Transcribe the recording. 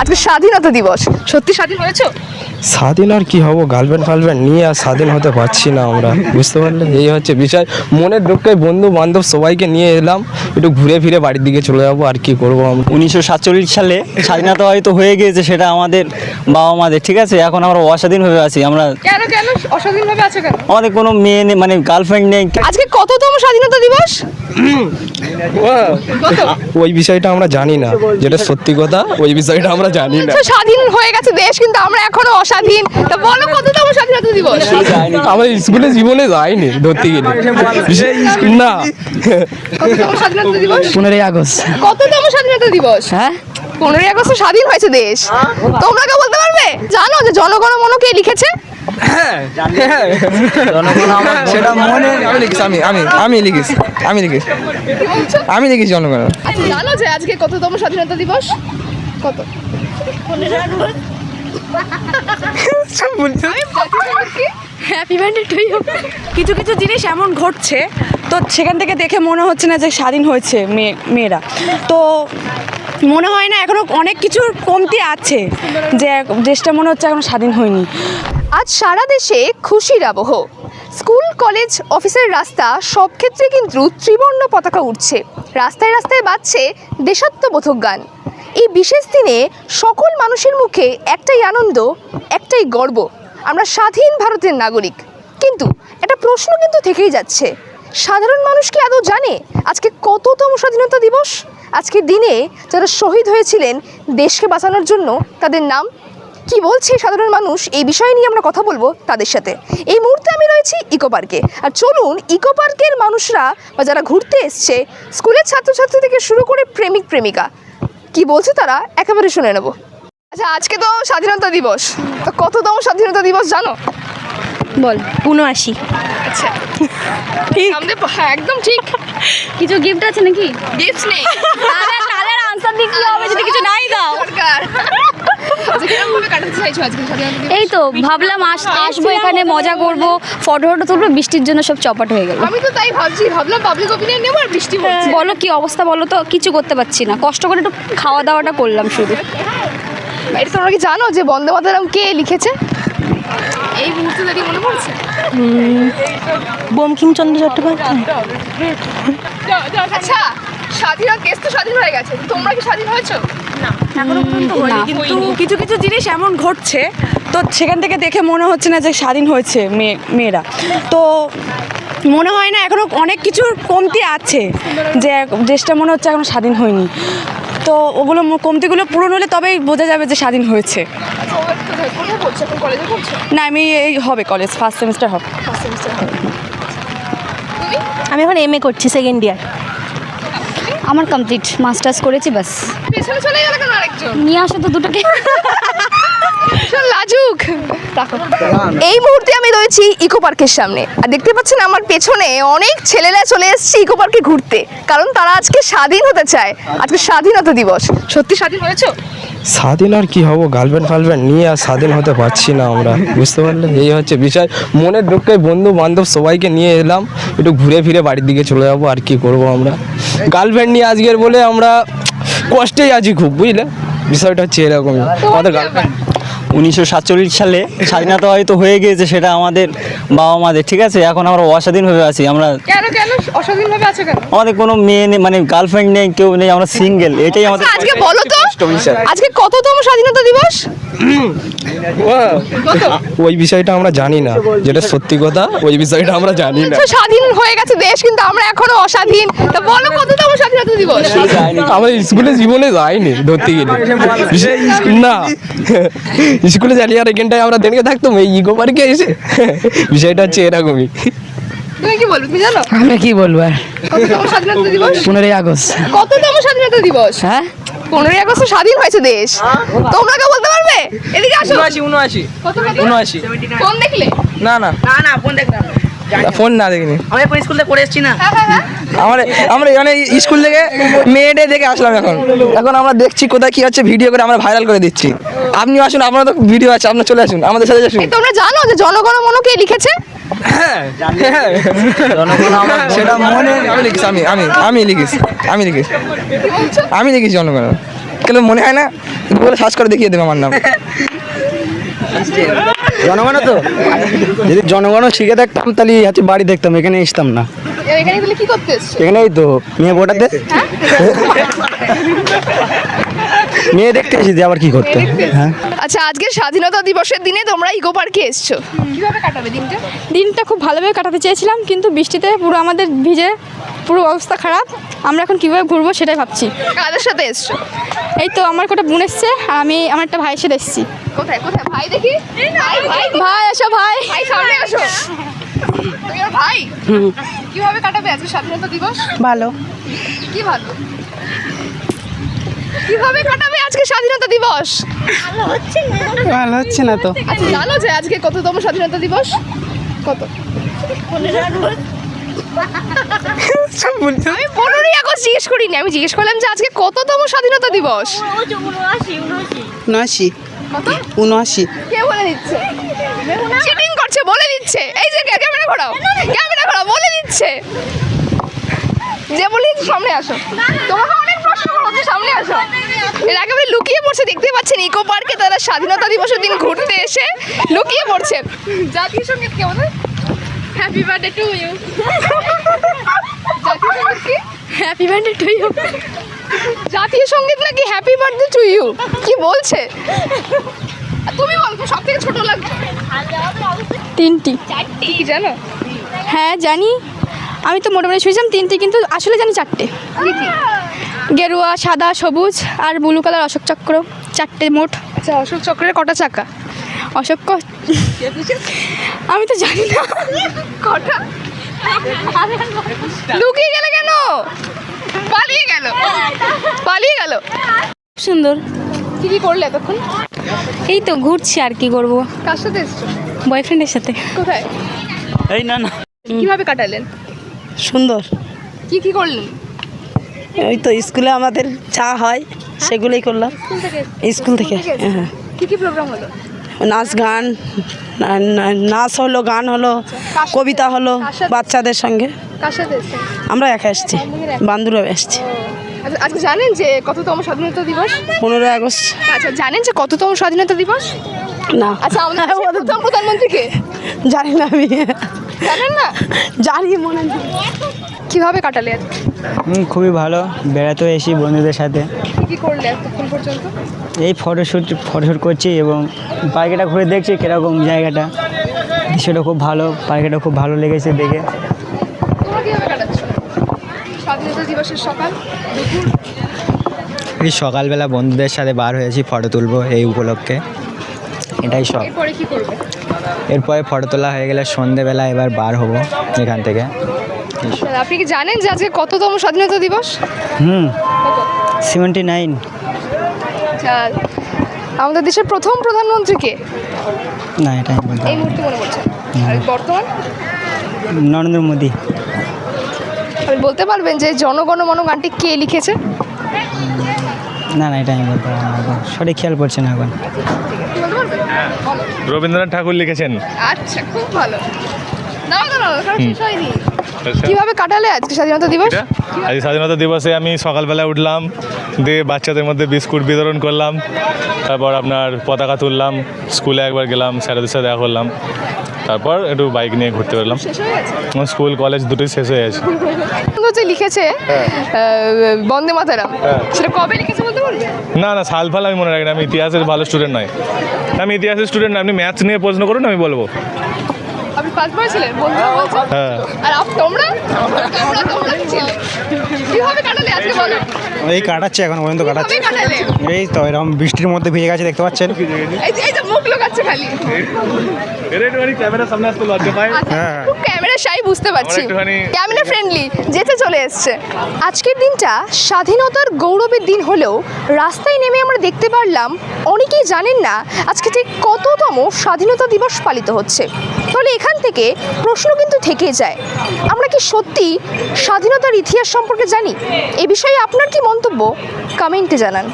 আজকে স্বাধীনতা দিবস। সত্যি স্বাধীন হয়েছো? স্বাধীন আর কি হব গার্লফ্রেন্ড ফার্লফ্রেন্ড নিয়ে আর স্বাধীন হতে পারছি না আমরা বুঝতে পারলে? এই হচ্ছে বিষয়। মনের দুঃখে বন্ধু বান্ধব সবাইকে নিয়ে এলাম একটু ঘুরে ফিরে বাড়ির দিকে চলে যাব আর কি করব আমরা? উনিশশো সাতচল্লিশ সালে স্বাধীনতা হয়তো হয়ে গিয়েছে সেটা আমাদের বাবা মাদের ঠিক আছে? এখন আমরা অস্বাধীনভাবে আছি আমরা কেন কেন অস্বাধীন ভাবে আছো কেন? আমাদের কোনো মেয়ে নেই মানে গার্লফ্রেন্ড নেই। আজকে কততম স্বাধীনতা দিবস? ওই বিষয়টা আমরা জানি না। যেটা সত্যি কথা ওই বিষয়টা আমরা জানি না। আচ্ছা, স্বাধীন হয়ে গেছে দেশ কিন্তু আমরা এখনও অস্বাধীন। তা বলো কততম স্বাধীনতা দিবস? আমার স্কুলে জীবনে যায়নি ধরতে গেলে। না। কততম স্বাধীনতা দিবস? পনেরোই আগস্ট। কততম স্বাধীনতা দিবস? হ্যাঁ? পনেরোই আগস্ট স্বাধীন হয়েছে দেশ। তোমরা কেউ বলতে পারবে? জানো যে জনগণ মন কে লিখেছে? সেটা মনে আমি লিখিস আমি আমি আমি লিখিস আমি লিখিস আমি লিখিস জনগণ। জানো যে আজকে কততম স্বাধীনতা দিবস? কত? হ্যাপি বার্থডে টু ইউ কিছু কিছু জিনিস এমন ঘটছে তো সেখান থেকে দেখে মনে হচ্ছে না যে স্বাধীন হয়েছে মেয়ে মেয়েরা। তো মনে হয় না এখনও অনেক কিছুর কমতি আছে যে দেশটা মনে হচ্ছে এখনও স্বাধীন হয়নি। আজ সারা দেশে খুশির আবহ। স্কুল, কলেজ, অফিসের রাস্তা, সব ক্ষেত্রে কিন্তু ত্রিবর্ণ পতাকা উঠছে রাস্তায় রাস্তায় বাজছে দেশাত্মবোধক গান। এই বিশেষ দিনে সকল মানুষের মুখে একটাই আনন্দ, একটাই গর্ব। আমরা স্বাধীন ভারতের নাগরিক। কিন্তু একটা প্রশ্ন কিন্তু থেকেই যাচ্ছে। সাধারণ মানুষ কি আদৌ জানে আজকে কততম স্বাধীনতা দিবস? আজকের দিনে যারা শহীদ হয়েছিলেন, দেশকে বাঁচানোর জন্য তাদের নাম? কি বলছে সাধারণ মানুষ? এই বিষয় নিয়ে আমরা কথা বলব তাদের সাথে। এই মুহূর্তে আমি রয়েছি ইকো পার্কে। আর চলুন ইকো পার্কের মানুষরা বা যারা ঘুরতে এসছে স্কুলের ছাত্রছাত্রী থেকে শুরু করে প্রেমিক প্রেমিকা কি বলছে তারা একেবারে শুনে নেব। আচ্ছা আজকে তো স্বাধীনতা দিবস। তো কততম স্বাধীনতা দিবস জানো? বল উনআশি আচ্ছা। ঠিক। হ্যাঁ একদম ঠিক। কিছু গিফট আছে নাকি? গিফট নেই। তাহলে আনসার দিয়ে কি হবে যদি কিছু নাই দাও? দরকার। আচ্ছা এই তো ভাবলাম আস আসব এখানে মজা করব ফটো ফটো তুলবো বৃষ্টির জন্য সব চপাট হয়ে গেল। আমি তো তাই ভাবছি ভাবলাম পাবলিক ওপিনিয়ন নেব আর বৃষ্টি বলো কি অবস্থা বলো তো কিছু করতে পারছি না। কষ্ট করে একটু খাওয়া দাওয়াটা করলাম শুধু। এটা তোমরা কি জানো যে বন্দে মাতরম কে লিখেছে? এই মুহূর্তে দাঁড়িয়ে মনে পড়ছে। বঙ্কিমচন্দ্র চট্টোপাধ্যায়। আচ্ছা স্বাধীন দেশ তো স্বাধীন হয়ে গেছে তোমরা কি স্বাধীন হয়েছো? এখনও পর্যন্ত হয়নি কিন্তু কিছু কিছু জিনিস এমন ঘটছে তো সেখান থেকে দেখে মনে হচ্ছে না যে স্বাধীন হয়েছে মেয়ে মেয়েরা। তো মনে হয় না এখনও অনেক কিছুর কমতি আছে যে দেশটা মনে হচ্ছে এখনও স্বাধীন হয়নি। তো ওগুলো কমতিগুলো পূরণ হলে তবেই বোঝা যাবে যে স্বাধীন হয়েছে। না আমি এই হবে কলেজ ফার্স্ট সেমিস্টার হবে। ফার্স্ট সেমিস্টার তুমি আমি এখন এম এ করছি সেকেন্ড ইয়ার আমার কমপ্লিট মাস্টার্স করেছি বাস পেছনে চলে গেল কেন আরেকজন? নিয়ে আসো তো দুটোকে। লাজুক। এই মুহূর্তে আমি রয়েছি ইকো পার্কের সামনে। আর দেখতে পাচ্ছেন আমার পেছনে অনেক ছেলেরা চলে এসেছে ইকো পার্কে ঘুরতে। কারণ তারা আজকে স্বাধীন হতে চায়। আজকে স্বাধীনতা দিবস। সত্যি স্বাধীন হয়েছো? স্বাধীন আর কি হব? গার্লফ্রেন্ড ফার্লফ্রেন্ড নিয়ে আর স্বাধীন হতে পারছি না আমরা বুঝতে পারলে এই হচ্ছে বিষয়। মনের দুঃখে বন্ধু বান্ধব সবাইকে নিয়ে এলাম একটু ঘুরে ফিরে বাড়ির দিকে চলে যাব আর কি করব আমরা? গার্লফ্রেন্ড নিয়ে আজকের বলে আমরা কষ্টেই আছি খুব বুঝলে? বিষয়টা হচ্ছে এরকমই। আমাদের গার্লফ্রেন্ড উনিশশো সাতচল্লিশ সালে স্বাধীনতা হয়তো হয়ে গিয়েছে সেটা আমাদের বাবা মাদের ঠিক আছে? এখন আমরা অস্বাধীনভাবে আছি আমরা কেন কেন? অস্বাধীন ভাবে আছো কেন? আমাদের কোনো মেয়ে নেই মানে গার্লফ্রেন্ড নেই কেউ নেই আমরা সিঙ্গেল এটাই আমাদের আচ্ছা, আজকে বলো তো কষ্ট বিষয়। আজকে কততম স্বাধীনতা দিবস? ওই বিষয়টা আমরা জানি না। যেটা সত্যি কথা ওই বিষয়টা আমরা জানি না। আচ্ছা, স্বাধীন হয়ে গেছে দেশ কিন্তু আমরা এখনও অস্বাধীন। তা বলো কততম স্বাধীনতা দিবস? আমার স্কুলে জীবনে যায়নি ধরতে গেলে। বিষয়- না। স্কুলে চালিয়ে আর এখানটায় আমরা দেখে থাকতাম এই ইগো পার্কে এসে। বিষয়টা হচ্ছে এরকমই। তুমি কি বলবে তুমি জানো? আমি কি বলব? আর কততম স্বাধীনতা দিবস? পনেরোই আগস্ট। কততম স্বাধীনতা দিবস? হ্যাঁ? পনেরোই আগস্ট স্বাধীন হয়েছে দেশ। তোমরা কেউ বলতে পারবে? এদিকে আসো। উনআশি উনআশি কত উনআশি। কোন দেখলে? না না। না না ফোন দেখলাম ফোন না দেখিনি। আমি এখন স্কুল থেকে করে এসেছি না। হ্যাঁ হ্যাঁ হ্যাঁ। আমরা আমরা মানে স্কুল থেকে মেয়েটে দেখে আসলাম এখন। এখন আমরা দেখছি কোথায় কি হচ্ছে ভিডিও করে আমরা ভাইরাল করে দিচ্ছি। আপনিও আসুন আপনার তো ভিডিও আছে আপনার চলে আসুন আমাদের সাথে আসুন। তোমরা জানো যে জনগণ মন কে লিখেছে? হ্যাঁ হ্যাঁ। সেটা মনে আমি লিখিস আমি আমি আমি লিখিস আমি লিখিস আমি লিখিস জনগণ কেন মনে হয় না গুগলে সার্চ করে দেখিয়ে দেবে আমার নাম জনগণ তো। যদি জনগণও শিখে দেখতাম তাহলে হচ্ছে বাড়ি দেখতাম এখানে আসতাম না। এখানে কি করতে এখানেই তো মেয়ে ভোটাতে মেয়ে দেখতে এসেছি আবার কি করতে? হ্যাঁ। আচ্ছা আজকে স্বাধীনতা দিবসের দিনে তোমরা ইকো পার্কে এসছো। কীভাবে কাটাবে দিনটা? দিনটা খুব ভালোভাবে কাটাতে চেয়েছিলাম কিন্তু বৃষ্টিতে পুরো আমাদের ভিজে পুরো অবস্থা খারাপ। আমরা এখন কীভাবে ঘুরবো সেটাই ভাবছি। কাদের সাথে এসছো? এই তো আমার একটা বোন এসছে আর আমি আমার একটা ভাইয়ের সাথে এসেছি। কোথায় কোথায়? ভাই দেখি। ভাই ভাই। ভাই এসো ভাই। ভাই সামনে আসো তুমি ভাই? কীভাবে কাটাবে আজকে স্বাধীনতা দিবস? ভালো। কি ভালো? কীভাবে কাটাবে আজকে স্বাধীনতা দিবস? ভালো হচ্ছে না? তো। আচ্ছা জানো যে আজকে কততম স্বাধীনতা দিবস? কত? আমি পনেরোই আগস্ট জিজ্ঞেস করিনি আমি জিজ্ঞেস করলাম যে আজকে কততম স্বাধীনতা দিবস? উনআশি কত? উনআশি। কে বলে দিচ্ছে? চিটিং করছে বলে দিচ্ছে। এই যে ক্যামেরা ঘোরাও ক্যামেরা ঘোরাও বলে দিচ্ছে। যে বলি সামনে আসো। তোমাকে অনেক প্রশ্ন করছে সামনে আসো এর একেবারে লুকিয়ে পড়ছে দেখতে পাচ্ছেন ইকো পার্কে তারা স্বাধীনতা দিবসের দিন ঘুরতে এসে লুকিয়ে পড়ছে। জাতীয় সংগীত কেমন হ্যাপি বার্থডে টু ইউ জাতীয় সংগীত কি? হ্যাপি বার্থডে টু ইউ জাতীয় সংগীত নাকি হ্যাপি বার্থডে টু ইউ কি বলছে? তুমি বলতো সব থেকে ছোট লাগছে তিনটি। কি জানো? হ্যাঁ জানি। আমি তো মোটামুটি শুয়েছিলাম তিনটি কিন্তু আসলে জানি চারটে। গেরুয়া সাদা সবুজ আর ব্লু কালার অশোক চক্র চারটে মোট। আচ্ছা অশোক চক্রের কটা চাকা? অশোক ক- আমি তো জানি না। কটা? লুকিয়ে গেলে কেন? পালিয়ে গেল। পালিয়ে গেল। সুন্দর। কি কি করলে এতক্ষণ? এই তো ঘুরছি আর কি করব। কার সাথে এসছো? বয়ফ্রেন্ডের সাথে। কোথায়? এই না না। কীভাবে কাটালেন? সুন্দর। কি কি করলেন? ওই তো স্কুলে আমাদের যা হয় সেগুলোই করলাম। স্কুল থেকে হ্যাঁ। কি কি প্রোগ্রাম হলো? নাচ গান নাচ হলো গান হলো কবিতা হলো বাচ্চাদের সঙ্গে। আমরা একা এসছি বান্ধুরা এসছি। আচ্ছা আজকে জানেন যে কততম স্বাধীনতা দিবস? পনেরোই আগস্ট। আচ্ছা জানেন যে কততম স্বাধীনতা দিবস? না। আচ্ছা আমাদের প্রধানমন্ত্রীকে জানি না আমি। জানেন না? জানি মনে কীভাবে কাটালে খুবই ভালো। বেড়াতে এসি বন্ধুদের সাথে। কি কি করলে এতক্ষণ পর্যন্ত? এই ফটোশ্যুট ফটোশ্যুট করছি এবং পার্কেটা ঘুরে দেখছি কীরকম জায়গাটা। দৃশ্যটা খুব ভালো পার্কেটা খুব ভালো লেগেছে দেখে। তোমরা কীভাবে কাটাচ্ছ? স্বাধীনতা দিবসের সকাল দুপুর? এই সকালবেলা বন্ধুদের সাথে বার হয়েছি ফটো তুলবো এই উপলক্ষে। এটাই সব। এরপরে কি করবে? এরপরে ফটো তোলা হয়ে গেলে সন্ধেবেলা এবার বার হব এখান থেকে। আপনি কি জানেন যে আজকে কততম স্বাধীনতা দিবস? হুম। Seventy nine. আচ্ছা আমাদের দেশের প্রথম প্রধানমন্ত্রী কে? না এটা এই মুহূর্তে মনে পড়ছে। আর বর্তমান? নরেন্দ্র মোদী। আপনি বলতে পারবেন যে জনগণমন গানটি কে লিখেছে? না না এটা আমি বলতে পারব সঠিক খেয়াল পড়ছে না এখন। রবীন্দ্রনাথ ঠাকুর লিখেছেন। আচ্ছা খুব ভালো। দাও দাও কারণ শেষ হয়নি। কীভাবে কাটালে আজকে স্বাধীনতা দিবস? এটা আজ স্বাধীনতা দিবসে আমি সকালবেলা উঠলাম দিয়ে বাচ্চাদের মধ্যে বিস্কুট বিতরণ করলাম তারপর আপনার পতাকা তুললাম স্কুলে একবার গেলাম স্যারেদের সাথে দেখা করলাম তারপর একটু বাইক নিয়ে ঘুরতে পারলাম হয়ে স্কুল কলেজ দুটোই শেষ হয়ে গেছে। যে লিখেছে বন্দে মাতারাম সেটা কবে লিখেছে বলতে পারবে? না না সাল ফাল আমি মনে রাখি না আমি ইতিহাসের ভালো স্টুডেন্ট নয়। আমি ইতিহাসের স্টুডেন্ট আপনি ম্যাথস নিয়ে প্রশ্ন করুন আমি বলব। আপনি পাঁচ বার বন্ধুরা বলছে হ্যাঁ। আর আপ তোমরা? তোমরা তোমরা ছিলে। কীভাবে কাটালে আজকে বলো? এই কাটাচ্ছে এখন পর্যন্ত কাটাচ্ছে। এই তো এরকম বৃষ্টির মধ্যে ভিজে গেছে দেখতে পাচ্ছেন? এই যে এই মুখ লোকাচ্ছে খালি। ক্যামেরার সামনে আসতে লজ্জা পাই হ্যাঁ। শাই বুঝতে পারছি। ক্যামেরা ফ্রেন্ডলি যেতে চলে এসছে। আজকের দিনটা স্বাধীনতার গৌরবের দিন হলেও রাস্তায় নেমে আমরা দেখতে পারলাম অনেকেই জানেন না আজকে ঠিক কততম স্বাধীনতা দিবস পালিত হচ্ছে। তাহলে এখান থেকে প্রশ্ন কিন্তু থেকে যায় আমরা কি সত্যি স্বাধীনতার ইতিহাস সম্পর্কে জানি? এ বিষয়ে আপনার কি মন্তব্য? কমেন্টে জানান।